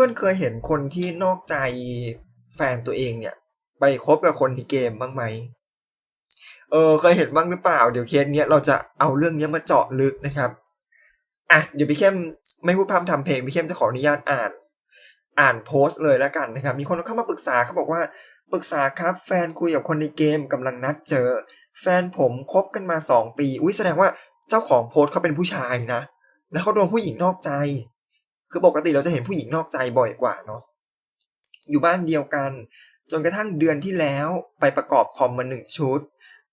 พื่อนๆเคยเห็นคนที่นอกใจแฟนตัวเองเนี่ย ไปคบกับคนในเกมบ้างไหม เออเคยเห็นบ้างหรือเปล่า เดี๋ยวเคสเนี้ยเราจะเอาเรื่องเนี้ยมาเจาะลึกนะครับ อะ เดี๋ยวพี่เข้มไม่พูดพร่ำทำเพลงพี่เข้มจะขออนุญาตอ่าน อ่านโพสต์เลยแล้วกันนะครับ มีคนเข้ามาปรึกษาเขาบอกว่าปรึกษาครับ แฟนคุยกับคนในเกมกำลังนัดเจอ แฟนผมคบกันมาสองปี อุ้ยแสดงว่าเจ้าของโพสต์เขาเป็นผู้ชายนะ แล้วเขาโดนผู้หญิงนอกใจ คือปกติเราจะเห็นผู้หญิงนอกใจบ่อยกว่าเนาะอยู่บ้านเดียวกัน จนกระทั่งเดือนที่แล้วไปประกอบคอมมาหนึ่งชุด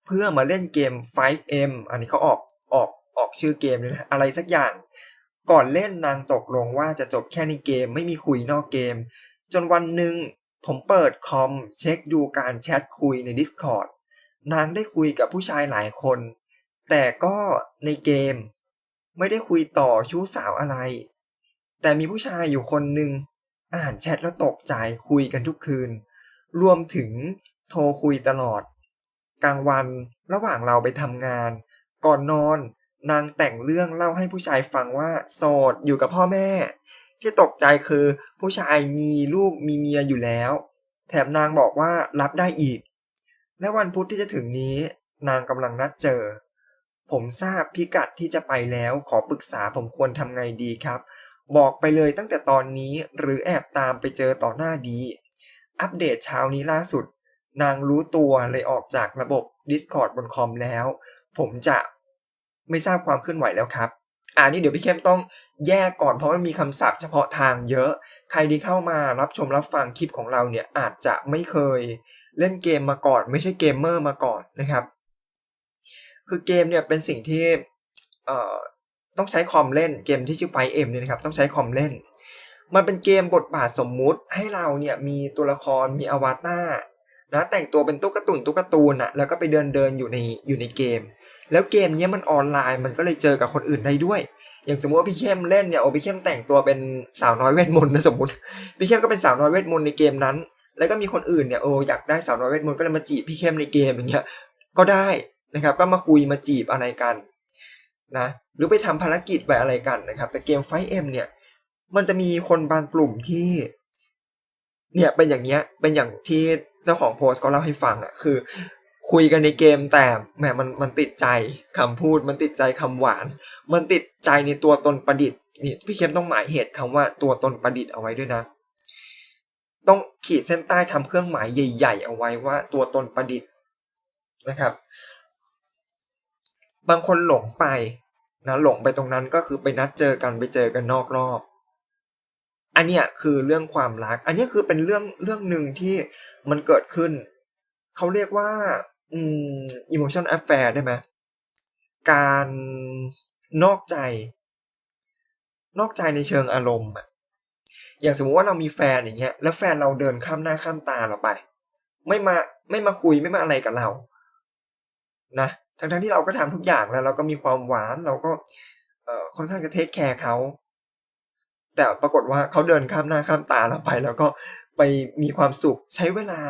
เพื่อมาเล่นเกม 5M อันนี้เขาออกออกออกชื่อเกมเลยนะอะไรสักอย่าง ก่อนเล่นนางตกลงว่าจะจบแค่ในเกมไม่มีคุยนอกเกม จนวันหนึ่งผมเปิดคอมเช็คดูการแชทคุยใน Discord นางได้คุยกับผู้ชายหลายคน แต่ก็ในเกม ไม่ได้คุยต่อชู้สาวอะไร แต่มีผู้ชายอยู่คนหนึ่งอ่านแชทแล้วตกใจคุยกันทุกคืน รวมถึงโทรคุยตลอด กลางวันระหว่างเราไปทำงาน ก่อนนอนนางแต่งเรื่องเล่าให้ผู้ชายฟังว่าโสดอยู่กับพ่อแม่ ที่ตกใจคือผู้ชายมีลูกมีเมียอยู่แล้ว แถมนางบอกว่ารับได้อีก และวันพุธที่จะถึงนี้ นางกำลังนัดเจอ ผมทราบพิกัดที่จะไปแล้วขอปรึกษาผมควรทำไงดีครับ บอกไปเลยตั้งแต่ตอนนี้หรือแอบตามไปเจอต่อหน้าดี อัปเดตเช้านี้ล่าสุด นางรู้ตัวเลยออกจากระบบ Discord บนคอมแล้ว ผมจะไม่ทราบความเคลื่อนไหวแล้วครับอ่านี่เดี๋ยวพี่เข้มต้องแยกก่อนเพราะมันมีคำศัพท์เฉพาะทางเยอะ ใครที่เข้ามารับชมรับฟังคลิปของเราเนี่ยอาจจะไม่เคย เล่นเกมมาก่อน ไม่ใช่เกมเมอร์มาก่อนนะครับ คือเกมเนี่ยเป็นสิ่งที่เอ่อ ต้องใช้คอมเล่นเกมที่ชื่อไฟเอ็มเนี่ยนะครับต้องใช้คอมเล่น มันเป็นเกมบทบาทสมมุติให้เราเนี่ยมีตัวละครมีอวตารนะแต่งตัวเป็นตุ๊กตุนตุ๊กตูนอะแล้วก็ไปเดินเดินอยู่ในอยู่ในเกม แล้วเกมเนี้ยมันออนไลน์มันก็เลยเจอกับคนอื่นได้ด้วย อย่างสมมติว่าพี่เข้มเล่นเนี่ยโอ้พี่เข้มแต่งตัวเป็นสาวน้อยเวทมนต์นะสมมติพี่เข้มก็เป็นสาวน้อยเวทมนต์ในเกมนั้น แล้วก็มีคนอื่นเนี่ยโอ้อยากได้สาวน้อยเวทมนต์ก็เลยมาจีบพี่เข้มในเกมอย่างเงี้ยก็ได้นะครับก็มาคุยมาจีบอะไรกัน นะหรือไปทำภารกิจไปอะไรกันนะครับ แต่เกมไฟเอ็มเนี่ย มันจะมีคนบางกลุ่มที่ เนี่ยเป็นอย่างเงี้ยเป็นอย่างที่เจ้าของโพสต์ก็เล่าให้ฟังอะคือ คุยกันในเกมแต่แหมมันมันติดใจคำพูด มันติดใจคำหวาน มันติดใจในตัวตนประดิษฐ์นี่พี่เข้มต้องหมายเหตุคำว่าตัวตนประดิษฐ์เอาไว้ด้วยนะ ต้องขีดเส้นใต้ทำเครื่องหมายใหญ่ ๆ เอาไว้ว่าตัวตนประดิษฐ์นะครับ บางคนหลงไปนะหลงไปตรงนั้นก็คือไปนัดเจอกันไปเจอกันนอกรอบ อันเนี้ยคือเรื่องความรัก อันนี้คือเป็นเรื่องเรื่องหนึ่งที่มันเกิดขึ้น เขาเรียกว่าอืม emotion affair ได้ไหมการนอกใจ นอกใจในเชิงอารมณ์อะอย่างสมมติว่าเรามีแฟนอย่างเงี้ย แล้วแฟนเราเดินข้ามหน้าข้ามตาเราไป ไม่มาไม่มาคุยไม่มาอะไรกับเรา นะ ทั้งทั้งที่เราก็ทำทุกอย่างแล้ว เราก็มีความหวานเราก็เอ่อค่อนข้างจะเทคแคร์เขาแต่ปรากฏว่าเขาเดินข้ามหน้าข้ามตาเราไป แล้วก็ไปมีความสุขใช้เวลา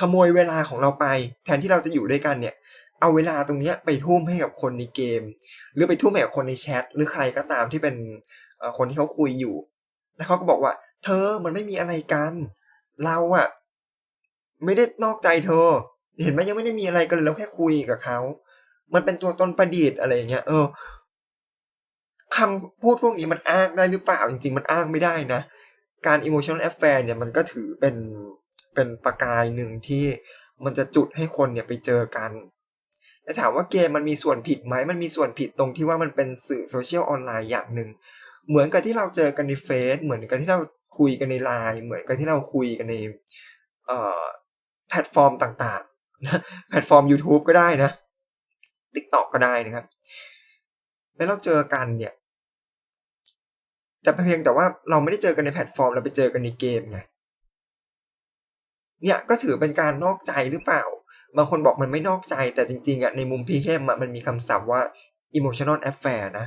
ขโมยเวลาของเราไป แทนที่เราจะอยู่ด้วยกันเนี่ย เอาเวลาตรงนี้ไปทุ่มให้กับคนในเกม หรือไปทุ่มให้กับคนในแชทหรือใครก็ตามที่เป็นคนที่เขาคุยอยู่ แล้วเขาก็บอกว่า เธอมันไม่มีอะไรกัน เราอะไม่ได้นอกใจเธอ เห็นไหมยังไม่ได้มีอะไรกันเลยเราแค่คุยกับเขา มันเป็นตัวตนประดิษฐ์อะไรอย่างเงี้ย เออคำพูดพวกนี้มันอ้างได้หรือเปล่า จริง ๆ มันอ้างไม่ได้นะ การ emotional affair เนี่ยมันก็ถือเป็นเป็นประกายหนึ่งที่มันจะจุดให้คนเนี่ยไปเจอกันแต่ถามว่าเกมมันมีส่วนผิดไหม มันมีส่วนผิดตรงที่ว่ามันเป็นสื่อโซเชียลออนไลน์อย่างหนึ่ง เหมือนกับที่เราเจอกันในเฟซ เหมือนกับที่เราคุยกันในไลน์ เหมือนกับที่เราคุยกันในเอ่อแพลตฟอร์มต่าง แพลตฟอร์ม YouTube ก็ได้นะ TikTok ก็ได้นะครับ แล้วเราเจอกันเนี่ย แต่เพียงแต่ว่าเราไม่ได้เจอกันในแพลตฟอร์ม เราไปเจอกันในเกมไงเนี่ยก็ถือเป็นการนอกใจหรือเปล่า บางคนบอกมันไม่นอกใจแต่จริงๆอะในมุมพี่เข้มมันมีคำศัพท์ว่า emotional affair นะ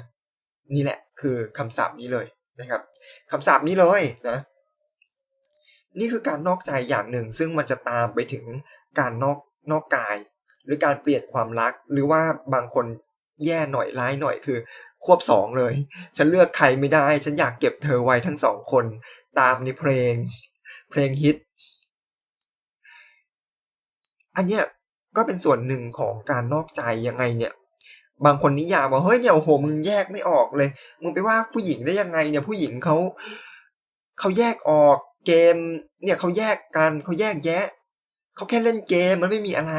นี่แหละคือคำศัพท์นี้เลยนะครับคำศัพท์นี้เลยนะ นี่คือการนอกใจอย่างหนึ่งซึ่งมันจะตามไปถึงการนอก นอกกาย หรือการเปลี่ยนความรัก หรือว่าบางคนแย่หน่อยร้ายหน่อยคือ ควบสองเลย ฉันเลือกใครไม่ได้ ฉันอยากเก็บเธอไว้ทั้งสองคน ตามในเพลง เพลงฮิต อันเนี้ยก็เป็นส่วนหนึ่งของการนอกใจยังไงเนี่ย บางคนนิยามว่าเฮ้ยเนี่ยโอ้โหมึงแยกไม่ออกเลย มึงไปว่าผู้หญิงได้ยังไงเนี่ยผู้หญิงเขาเขาแยกออกเกมเนี่ยเขาแยกกันเขาแยกแยะ เขาแค่เล่นเกมมันไม่มีอะไร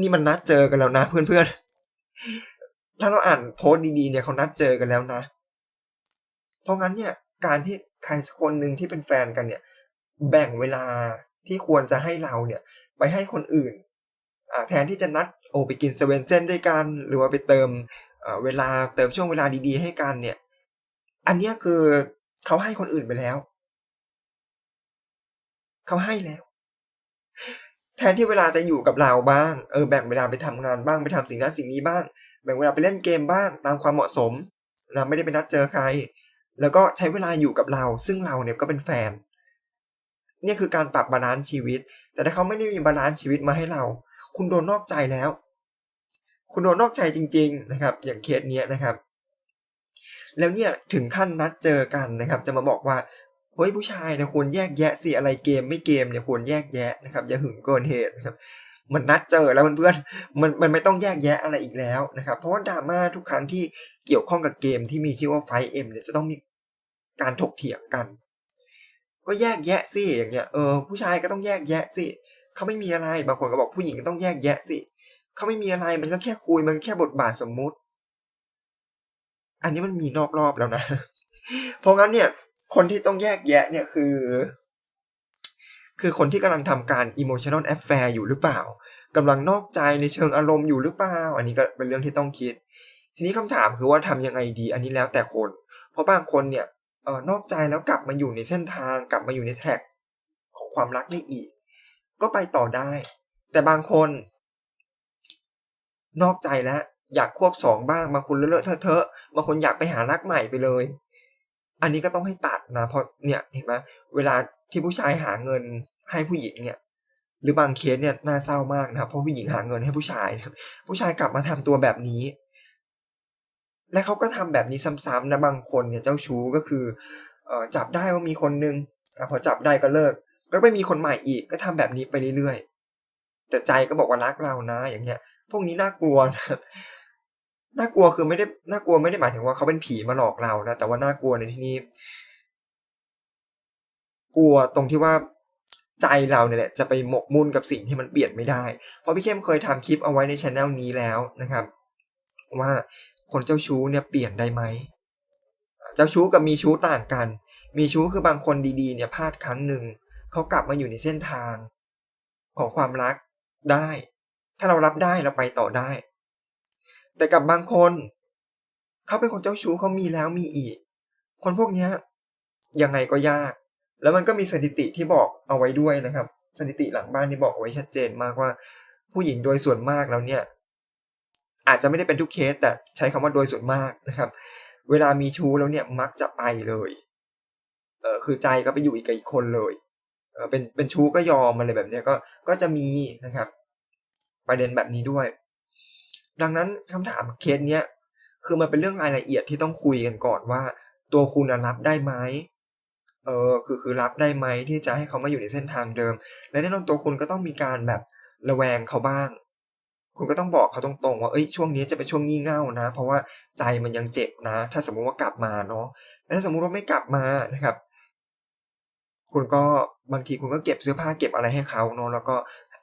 นี่มันนัดเจอกันแล้วนะ เพื่อนๆ ถ้าเราอ่านโพสต์ดีๆเนี่ยเขานัดเจอกันแล้วนะ เพราะงั้นเนี่ยการที่ใครสักคนหนึ่งที่เป็นแฟนกันเนี่ย แบ่งเวลาที่ควรจะให้เราเนี่ย ไปให้คนอื่นแทนที่จะนัดโอไปกินเซเว่นเซนด้วยกัน หรือว่าไปเติมเวลาเติมช่วงเวลาดีๆ ให้กันเนี่ย อันนี้คือเขาให้คนอื่นไปแล้ว เขาให้แล้ว ทนที่เวลาจะอยู่กับเราบ้าง เออแบ่งเวลาไปทำงานบ้างไปทำสิ่งนั้นสิ่งนี้บ้าง แบ่งเวลาไปเล่นเกมบ้างตามความเหมาะสมนะไม่ได้ไปนัดเจอใคร แล้วก็ใช้เวลาอยู่กับเรา ซึ่งเราเนี่ยก็เป็นแฟน เนี่ยคือการปรับบาลานซ์ชีวิต แต่ถ้าเขาไม่ได้มีบาลานซ์ชีวิตมาให้เรา คุณโดนนอกใจแล้ว คุณโดนนอกใจจริง ๆนะครับ อย่างเคสเนี้ยนะครับ แล้วเนี่ยถึงขั้นนัดเจอกันนะครับ จะมาบอกว่า เฮ้ยผู้ชายนะควรแยกแยะสิอะไรเกมไม่เกมเนี่ยควรแยกแยะนะครับอย่าหึงเกินเหตุนะครับมันนัดเจอแล้วเพื่อนๆมันมันไม่ต้องแยกแยะอะไรอีกแล้วนะครับ เพราะว่าดราม่าทุกครั้งที่เกี่ยวข้องกับเกมที่มีชื่อว่าไฟเอ็มเนี่ยจะต้องมีการถกเถียงกัน ก็แยกแยะสิอย่างเงี้ยเออผู้ชายก็ต้องแยกแยะสิเขาไม่มีอะไรบางคนก็บอกผู้หญิงก็ต้องแยกแยะสิเขาไม่มีอะไรมันก็แค่คุยมันแค่บทบาทสมมุติ อันนี้มันมีนอกรอบแล้วนะ เพราะงั้นเนี่ย คนที่ต้องแยกแยะเนี่ยคือ คือคนที่กำลังทำการ emotional affair อยู่หรือเปล่ากำลังนอกใจในเชิงอารมณ์อยู่หรือเปล่า อันนี้ก็เป็นเรื่องที่ต้องคิด ทีนี้คำถามคือว่าทำยังไงดี อันนี้แล้วแต่คน เพราะบางคนเนี่ยเออนอกใจแล้วกลับมาอยู่ในเส้นทางกลับมาอยู่ในแทร็กของความรักได้อีก ก็ไปต่อได้ แต่บางคน นอกใจแล้วอยากควบสองบ้างบางคนเลอะเทอะบางคนอยากไปหารักใหม่ไปเลย อันนี้ก็ต้องให้ตัดนะเพราะเนี่ยเห็นไหมเวลาที่ผู้ชายหาเงินให้ผู้หญิงเนี่ยหรือบางเคสเนี่ยน่าเศร้ามากนะครับเพราะผู้หญิงหาเงินให้ผู้ชายผู้ชายกลับมาทำตัวแบบนี้ และเขาก็ทำแบบนี้ซ้ำๆนะบางคนเนี่ยเจ้าชู้ก็คือเอจับได้ว่ามีคนนึงอพอจับได้ก็เลิก ก็ไม่มีคนใหม่อีกก็ทำแบบนี้ไปเรื่อยๆแต่ใจก็บอกว่ารักเรานะ อย่างเงี้ย พวกนี้น่ากลัวนะ น่ากลัวคือไม่ได้น่ากลัวไม่ได้หมายถึงว่าเขาเป็นผีมาหลอกเรานะแต่ว่าน่ากลัวในที่นี้ กลัวตรงที่ว่าใจเราเนี่ยแหละจะไปหมกมุ่นกับสิ่งที่มันเปลี่ยนไม่ได้ เพราะพี่เข้มเคยทำคลิปเอาไว้ในช anel นี้แล้วนะครับ ว่าคนเจ้าชู้เนี่ยเปลี่ยนได้ไหม เจ้าชู้กับมีชู้ต่างกัน มีชู้คือบางคนดีๆ เนี่ยพลาดครั้งหนึ่งเขากลับมาอยู่ในเส้นทางของความรักได้ ถ้าเรารับได้เราไปต่อได้ แต่กับบางคน เขาเป็นคนเจ้าชู้เขามีแล้วมีอีก คนพวกนี้ยังไงก็ยาก แล้วมันก็มีสถิติที่บอกเอาไว้ด้วยนะครับ สถิติหลังบ้านที่บอกไว้ชัดเจนมากว่า ผู้หญิงโดยส่วนมากแล้วเนี่ย อาจจะไม่ได้เป็นทุกเคส แต่ใช้คำว่าโดยส่วนมากนะครับ เวลามีชู้แล้วเนี่ยมักจะไปเลยเออคือใจก็ไปอยู่อีกกับอีกคนเลยเออเป็นเป็นชู้ก็ยอมอะไรแบบเนี้ยก็ก็จะมีนะครับ ประเด็นแบบนี้ด้วย ดังนั้นคำถามเคสเนี้ยคือมันเป็นเรื่องรายละเอียดที่ต้องคุยกันก่อนว่า ตัวคุณรับได้ไหมเออคือคือรับได้ไหมที่จะให้เขามาอยู่ในเส้นทางเดิม และแน่นอนตัวคุณก็ต้องมีการแบบระแวงเขาบ้าง คุณก็ต้องบอกเขาตรงๆว่าเอ้ยช่วงนี้จะเป็นช่วงงี่เง่านะ เพราะว่าใจมันยังเจ็บนะ ถ้าสมมุติว่ากลับมาเนาะแล้วถ้าสมมุติว่าไม่กลับมานะครับ คุณก็บางทีคุณก็เก็บเสื้อผ้าเก็บอะไรให้เขาเนาะแล้วก็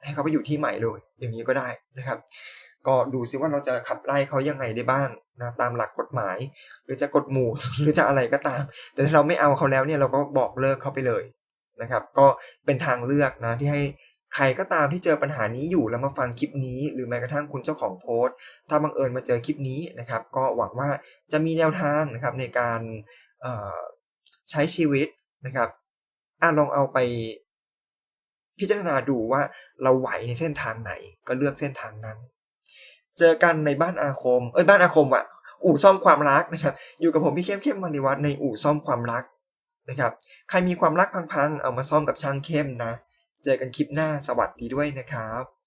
ให้เขาไปอยู่ที่ใหม่เลย อย่างนี้ก็ได้นะครับ ก็ดูซิว่าเราจะขับไล่เขายังไงได้บ้างนะตามหลักกฎหมาย หรือจะกฎหมู่หรือจะอะไรก็ตาม แต่ถ้าเราไม่เอาเขาแล้วเนี่ยเราก็บอกเลิกเขาไปเลยนะครับ ก็เป็นทางเลือกนะที่ให้ใครก็ตามที่เจอปัญหานี้อยู่แล้วมาฟังคลิปนี้ หรือแม้กระทั่งคุณเจ้าของโพสต์ ถ้าบังเอิญมาเจอคลิปนี้นะครับ ก็หวังว่าจะมีแนวทางนะครับในการใช้ชีวิตนะครับอาลองเอาไปพิจารณาดูว่าเราไหวในเส้นทางไหนก็เลือกเส้นทางนั้น เจอกันในบ้านอาคม เอ้ยบ้านอาคมอะอู่ซ่อมความรักนะครับ อยู่กับผมพี่เข้มเข้มมาริวัฒในอู่ซ่อมความรักนะครับ ใครมีความรักพังๆ เอามาซ่อมกับช่างเข้มนะ เจอกันคลิปหน้าสวัสดีด้วยนะครับ